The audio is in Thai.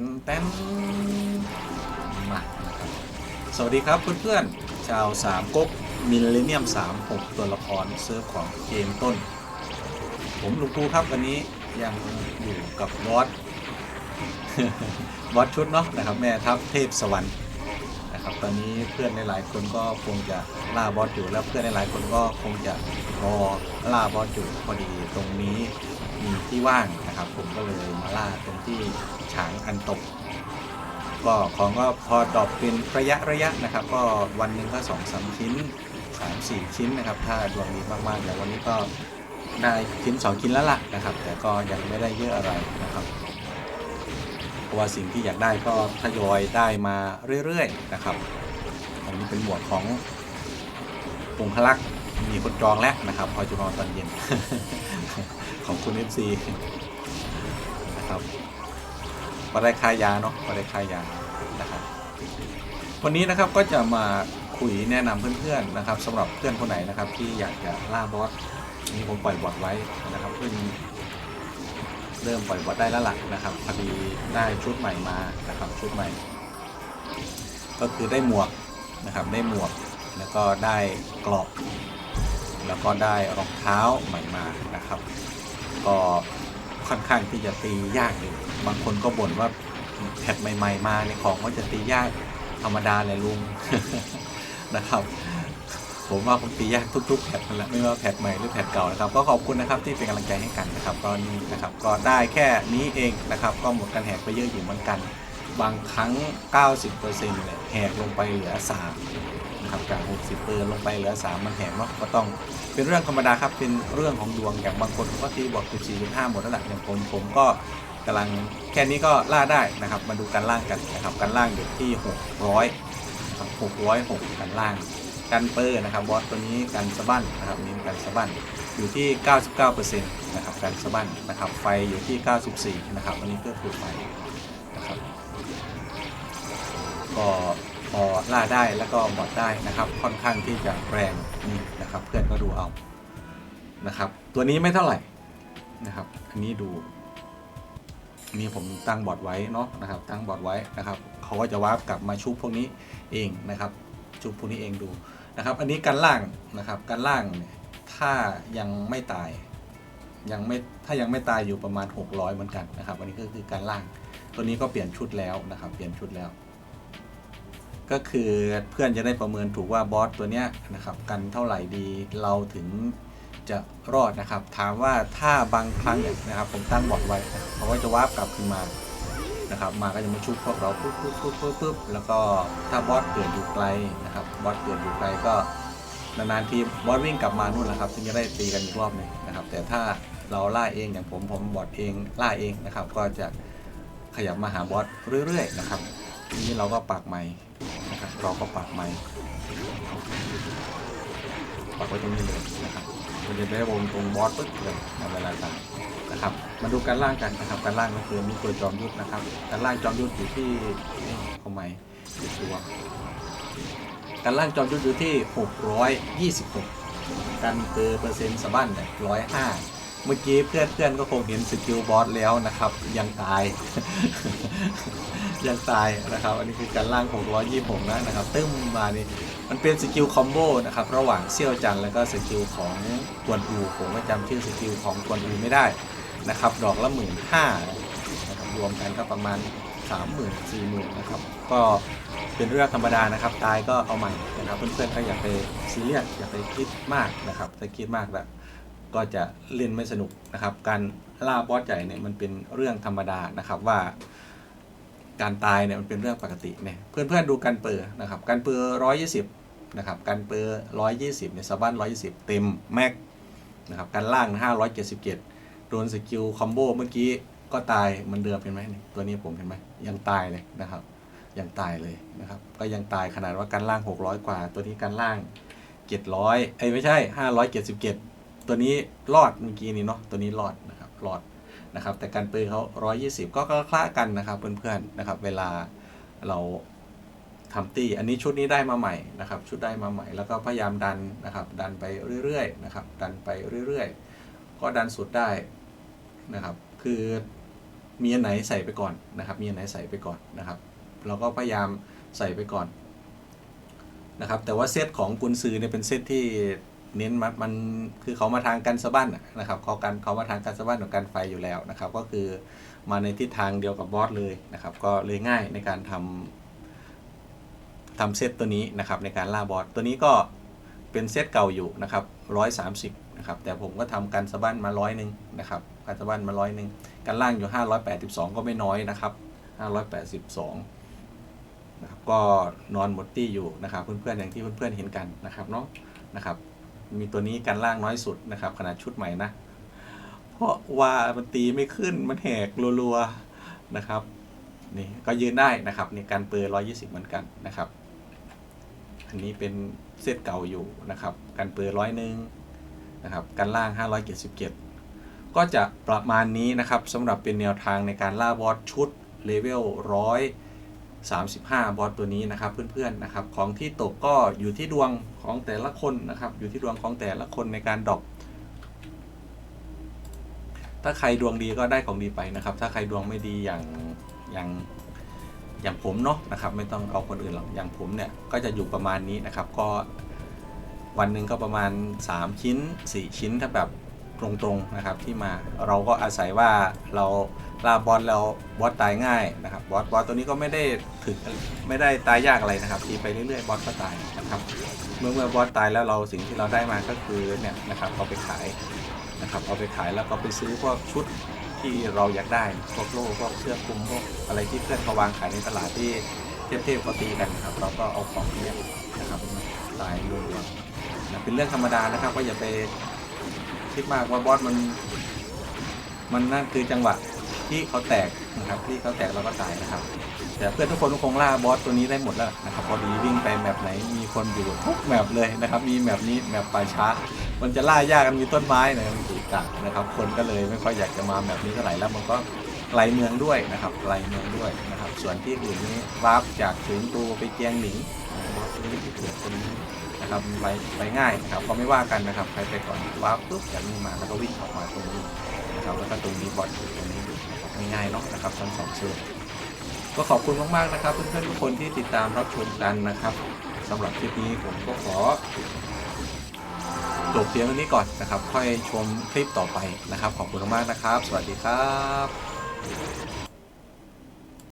นแตนมานะครับสวัสดีครับเพื่อนๆชาวสามก๊กมิลเลนเนียม3 6ตัวละครเซิร์ฟของเกมต้น ผมลุงปูครับวันนี้ยังอยู่กับบอสบอสชุดเนาะนะครับแม่ทัพเทพสวรรค์นะครับ ตอนนี้เพื่อนหลายๆคนก็คงจะล่าบอสอยู่แล้วเพื่อนหลายๆคนก็คงจะรอล่าบอสอยู่พอดีตรงนี้ มีที่ว่างนะครับ ผมก็เลยมาล่าตรงที่ฉางอันตก ก็ของก็พอดรอปเป็นระยะระยะนะครับ ก็วันหนึ่งก็สองสามชิ้นสามสี่ชิ้นนะครับ ถ้าดวงดีมากๆแต่วันนี้ก็ได้ชิ้นสองชิ้นแล้วล่ะนะครับ แต่ก็ยังไม่ได้เยอะอะไรนะครับเพราะว่าสิ่งที่อยากได้ก็ทยอยได้มาเรื่อยๆนะครับ อันนี้เป็นหมวดของปุงพลักษ์ มีคนจองแล้วนะครับพอจะนอนตอนเย็น ของคุณ FC นะครับก็ได้ค่ายาเนาะก็ได้ค่ายานะครับวันนี้นะครับก็จะมาคุยแนะนำเพื่อนๆนะครับสำหรับเพื่อนคนไหนนะครับ ที่อยากจะล่าบอสนี่ผมปล่อยบอสไว้นะครับเพิ่งเริ่มปล่อยบอสได้แล้วล่ะนะครับพอดีได้ชุดใหม่มานะครับชุดใหม่ ก็คือได้หมวกนะครับได้หมวกแล้วก็ได้กราะ แล้วก็ได้รองเท้าใหม่มานะครับ ก็ค่อนข้างที่จะตียากอยู่บางคนก็บ่นว่าแพทใหม่ ๆ มาในของก็จะตียากธรรมดาเลยลุงนะครับ ผมว่าผมตียากทุก ๆแพทนั่นแหละไม่ว่าแพทใหม่หรือแพทเก่านะครับ ก็ขอบคุณนะครับที่เป็นกำลังใจให้กันนะครับก็นี่นะครับ ก็ได้แค่นี้เองนะครับ ก็หมดกันแหกไปเยอะอยู่เหมือนกัน บางครั้ง 90%เนี่ยแหกลงไปเหลือ3 ครับจาก 60เปอร์ลงไปเหลือ 3 มันแหกเนาะก็ต้องเป็นเรื่องธรรมดาครับเป็นเรื่องของดวงอย่างบางคนก็ตีบวก14.5หมดแล้วแหละอย่างผมผมก็กำลังแค่นี้ก็ล่าได้นะครับ มาดูการล่างกันนะครับการล่างอยู่ที่ 600ครับ606การล่างกันเปอร์นะครับบอสตัวนี้กันสะบั้นนะครับนี่กันสะบั้นอยู่ที่ 99%นะครับกันสะบั้นนะครับไฟอยู่ที่ 94 นะครับอันนี้ก็คือไฟนะครับก็ อล่าได้แล้วก็บอดได้นะครับ ค่อนข้างที่จะแรงนี่นะครับ เพื่อนก็ดูเอานะครับ ตัวนี้ไม่เท่าไหร่นะครับ อันนี้ดูนี่ผมตั้งบอร์ดไว้เนาะนะครับ ตั้งบอร์ดไว้นะครับเขาก็จะวาร์ปกลับมาชุบพวกนี้เองนะครับ ชุบพวกนี้เองดูนะครับ อันนี้กันล่างนะครับกันล่างถ้ายังไม่ตายยังไม่ถ้ายังไม่ตายอยู่ประมาณ 600 เหมือนกันนะครับ อันนี้ก็คือการล่าง ตัวนี้ก็เปลี่ยนชุดแล้วนะครับ เปลี่ยนชุดแล้ว ก็คือเพื่อนจะได้ประเมินถูกว่าบอสตัวเนี้ยนะครับกันเท่าไหร่ดีเราถึงจะรอดนะครับ ถามว่าถ้าบางครั้งเนี่ยนะครับ ผมตั้งบอทไว้เขาก็จะวาร์ปกลับขึ้นมานะครับ มาก็จะมาชุบพวกเราปุ๊บปุ๊บปุ๊บปุ๊บปุ๊บแล้วก็ถ้าบอสเกิดอยู่ไกลนะครับบอสเกิดอยู่ไกลก็นานๆทีบอสวิ่งกลับมานู่นแหละครับถึงจะได้ตีกันอีกรอบหนึงนะครับ แต่ถ้าเราล่าเองอย่างผมผมบอสเองล่าเองนะครับ ก็จะขยับมาหาบอสเรื่อยๆนะครับ ทีนี้เราก็ปักไม้นะครับเราก็ปักไม้ปักไว้ตรงนี้เลยนะครับมันจะได้วงตรงบอสปึ๊บเลยในเวลาต่างนะครับ มาดูการล่างกันนะครับ การล่างก็คือมีตัวจอมยุทธนะครับ การล่างจอมยุทธอยู่ที่นี่ทำไมติดตัวการล่างจอมยุทธอยู่ที่ 626 การเปอร์เปอร์เซ็นต์สะบั้นเนี่ย105เมื่อกี้เพื่อนเพื่อนๆก็คงเห็นสกิลบอสแล้วนะครับ ยังตาย ยังตายนะครับ อันนี้คือการล่าง626นะนะครับ ตึ้มมานี่มันเป็นสกิลคอมโบนะครับระหว่างเซี่ยวจันแล้วก็สกิลของกวนอูผมก็จำชื่อสกิลของกวนอูไม่ได้นะครับ ดอกละหมื่นห้านะครับรวมกันก็ประมาณ 3 0,000 4 0 0 0 0นะครับ ก็เป็นเรื่องธรรมดานะครับ ตายก็เอาใหม่นะครับ เพื่อนๆก็อย่าไปซีเรียสอย่าไปคิดมากนะครับ ถ้าคิดมากแบบก็จะเล่นไม่สนุกนะครับ การล่าบอสใหญ่เนี่ยมันเป็นเรื่องธรรมดานะครับว่า การตายเนี่ยมันเป็นเรื่องปกติเนี่ยเพื่อนๆดูกันเปอร์นะครับกันเปอร์ร้อยยี่สิบนะครับกันเปอร์ร้อยยี่สิบเนี่ยสบั้นร้อยยี่สิบเต็มแม็กนะครับกันล่างห้าร้อยเจ็ดสิบเจ็ดโดนสกิลคอมโบเมื่อกี้ก็ตายมันเดิมเห็นไหมตัวนี้ผมเห็นไหมยังตายเลยนะครับยังตายเลยนะครับก็ยังตายขนาดว่ากันล่าง 600 กว่า ตัวนี้กันล่าง700ไอ้ยไม่ใช่ 577 ตัวนี้รอดเมื่อกี้นี้เนาะตัวนี้รอดนะครับรอด นะครับ แต่การปืนเขา120ก็ก็คล้ากันนะครับเพื่อนๆนะครับ เวลาเราทำตีอันนี้ชุดนี้ได้มาใหม่นะครับ ชุดได้มาใหม่ แล้วก็พยายามดันนะครับ ดันไปเรื่อยๆนะครับ ดันไปเรื่อยๆ ก็ดันสุดได้นะครับ คือมีอันไหนใส่ไปก่อนนะครับ มีอันไหนใส่ไปก่อนนะครับ เราก็พยายามใส่ไปก่อนนะครับ แต่ว่าเซตของกุนซือเนี่ยเป็นเซตที่ เน้นมันมันคือเขามาทางกันสะบั้นนะนะครับเขากันเขามาทางกันสะบั้นของการไฟอยู่แล้วนะครับ ก็คือมาในทิศทางเดียวกับบอสเลยนะครับ ก็เลยง่ายในการทำทำเซตตัวนี้นะครับในการล่าบอสตัวนี้ก็เป็นเซตเก่าอยู่นะครับ130นะครับแต่ผมก็ทำกันสะบั้นมาร้อยหนึ่งนะครับกันสะบั้นมาร้อยหนึ่งกันล่างอยู่ 582 ก็ไม่น้อยนะครับ 582นะครับก็นอนหมดตี้อยู่นะครับ เพื่อนๆอย่างที่เพื่อนๆเห็นกันนะครับเนาะนะครับ มีตัวนี้กันล่างน้อยสุดนะครับ ขนาดชุดใหม่นะ เพราะว่ามันตีไม่ขึ้นมันแหกรัวๆนะครับนี่ก็ยืนได้นะครับนี่การเปอร์120 เหมือนกันนะครับ อันนี้เป็นเซตเก่าอยู่นะครับกันเปอร์ร้อยหนึ่งนะครับกันล่าง 577 ก็จะประมาณนี้นะครับสำหรับเป็นแนวทางในการล่าบอสชุดเลเวลร้อย 35บอสตัวนี้นะครับเพื่อนๆนะครับของที่ตกก็อยู่ที่ดวงของแต่ละคนนะครับ อยู่ที่ดวงของแต่ละคนในการดรอปถ้าใครดวงดีก็ได้ของดีไปนะครับ ถ้าใครดวงไม่ดีอย่างอย่างอย่างผมเนาะนะครับ ไม่ต้องเอาคนอื่นหรอกอย่างผมเนี่ยก็จะอยู่ประมาณนี้นะครับ ก็วันหนึ่งก็ประมาณ 3 ชิ้น 4 ชิ้นถ้าแบบ ตรงๆนะครับที่มาเราก็อาศัยว่าเราลาบอสแล้วบอสตายง่ายนะครับบอสบอสตัวนี้ก็ไม่ได้ถึงไม่ได้ตายยากอะไรนะครับตีไปเรื่อยๆบอสก็ตายนะครับเมื่อเมื่อบอสตายแล้วเราสิ่งที่เราได้มาก็คือเนี่ยนะครับเอาไปขายนะครับเอาไปขายแล้วก็ไปซื้อพวกชุดที่เราอยากได้พวกโล่พวกเสื้อคลุมพวกอะไรที่เพื่อนเขาวางขายในตลาดที่เทพๆเขาตีกันนะครับเราก็เอาของเนี้ยนะครับตายรัวๆนะเป็นเรื่องธรรมดานะครับก็อย่าไป คิดมากว่าบอสมัน มันนั่นคือจังหวะที่เขาแตกนะครับ ที่เขาแตกเราก็ตายนะครับ แต่เพื่อนทุกคนก็คงล่าบอสตัวนี้ได้หมดแล้วนะครับพอดีวิ่งไปแมปไหนมีคนอยู่ทุกแมปเลยนะครับ มีแมปนี้แมปป่าช้า มันจะล่ายากกันมีต้นไม้นะมันกีกนะครับ คนก็เลยไม่ค่อยอยากจะมาแมปนี้เท่าไหร่แล้วมันก็ไกลเมืองด้วยนะครับไกลเมืองด้วยนะครับ ส่วนที่อื่นนี้วาร์ปจากถึงตูไปเกียงหนิงบอสตัวนี้ที่เกิดตรงนี้ นะครับไปไปง่ายนะครับก็ไม่ว่ากันนะครับใครไปก่อนวาปุ๊บจากนี้มาแล้วก็วิ่งออกมาตรงนี้นะครับแล้วก็ตรงนี้บอสอยู่ตรงนี้นะครับง่ายๆเนาะนะครับทั้งสองเชือกก็ขอบคุณมากๆนะครับ เพื่อนๆทุกคนที่ติดตามรับชมกันนะครับสำหรับคลิปนี้ผมก็ขอจบเพียงเท่านี้ก่อนนะครับ ค่อยชมคลิปต่อไปนะครับ ขอบคุณมากๆนะครับ สวัสดีครับ